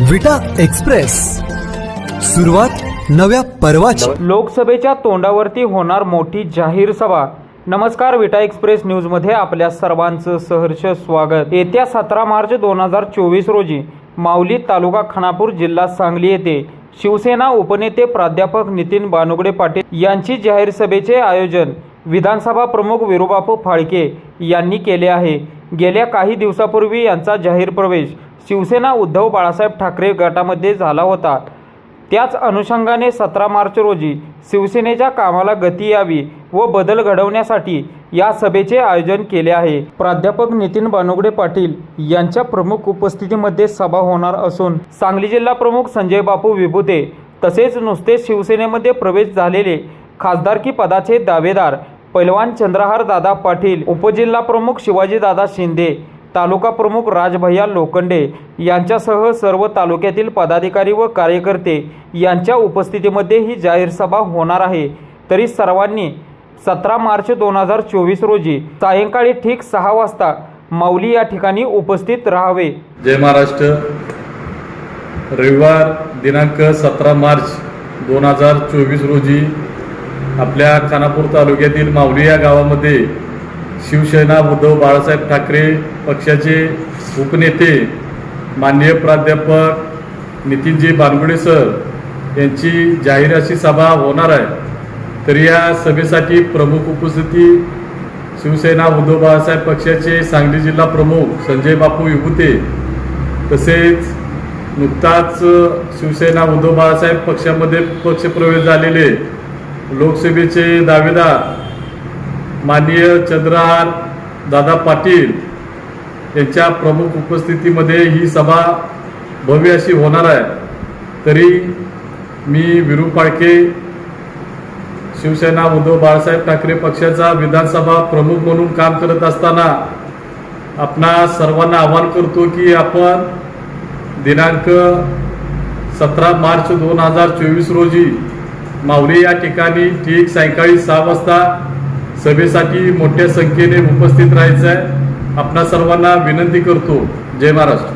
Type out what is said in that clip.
विटा एक्सप्रेस. सुरुवात नव्या पर्वाची. लोकसभेच्या तोंडावरती होणार मोठी जाहीर सभा. नमस्कार विटा एक्सप्रेस न्यूजमध्ये आपल्या सर्वांचं सहर्ष स्वागत. येत्या सतरा मार्च दोन हजार चोवीस रोजी माऊली तालुका खानापूर जिल्हा सांगली येथे शिवसेना उपनेते प्राध्यापक नितीन बानुगडे पाटील यांची जाहीर सभेचे आयोजन विधानसभा प्रमुख विरुबापू फाळके यांनी केले आहे. गेल्या काही दिवसापूर्वी यांचा जाहीर प्रवेश शिवसेना उद्धव बाळासाहेब ठाकरे गटामध्ये झाला होता. त्याच अनुषंगाने सतरा मार्च रोजी शिवसेनेच्या कामाला गती यावी व बदल घडवण्यासाठी या सभेचे आयोजन केले आहे. प्राध्यापक नितीन बानुगडे पाटील यांच्या प्रमुख उपस्थितीमध्ये सभा होणार असून सांगली जिल्हा प्रमुख संजय बापू विभुते तसेच नुसते शिवसेनेमध्ये प्रवेश झालेले खासदारकी पदाचे दावेदार पैलवान चंद्रहार दादा पाटील उपजिल्हा प्रमुख शिवाजी दादा शिंदे तालुका प्रमुख राजभैया लोखंडे यांच्यासह सर्व तालुक्यातील पदाधिकारी व कार्यकर्ते यांच्या उपस्थितीमध्ये ही जाहीर सभा होणार आहे. तरी सर्वांनी सतरा मार्च दोन हजार चोवीस रोजी सायंकाळी ठीक सहा वाजता माऊली या ठिकाणी उपस्थित राहावे. जय महाराष्ट्र. रविवार दिनांक सतरा मार्च दोन हजार चोवीस रोजी आपल्या खानापूर तालुक्यातील माऊली या गावामध्ये शिवसेना उद्धव बाळासाहेब ठाकरे पक्षाचे उपनेते माननीय प्राध्यापक नितीनजी बानगुडे सर यांची जाहीर अशी सभा होणार आहे. तर या सभेसाठी प्रमुख उपस्थिती शिवसेना उद्धव बाळासाहेब पक्षाचे सांगली जिल्हा प्रमुख संजय बापू विभूते. तसेच नुकताच शिवसेना उद्धव बाळासाहेब पक्षामध्ये पक्षप्रवेश झालेले लोकसभेचे दावेदार माननीय चंद्रहार दादा पाटील यांच्या प्रमुख उपस्थितीमध्ये ही सभा भव्य अशी होणार आहे. तरी मी विरू पाळके शिवसेना उद्धव बाळासाहेब ठाकरे पक्षाचा विधानसभा प्रमुख म्हणून काम करत असताना आपणा सर्वांना आवाहन करतो की आपण दिनांक सतरा मार्च दोन हजार चोवीस रोजी मावळे या ठिकाणी ठीक सायंकाळी सहा वाजता सभेसाठी मोठ्या संख्येने उपस्थित राहायचं आहे. आपणा सर्वांना विनंती करतो. जय महाराष्ट्र.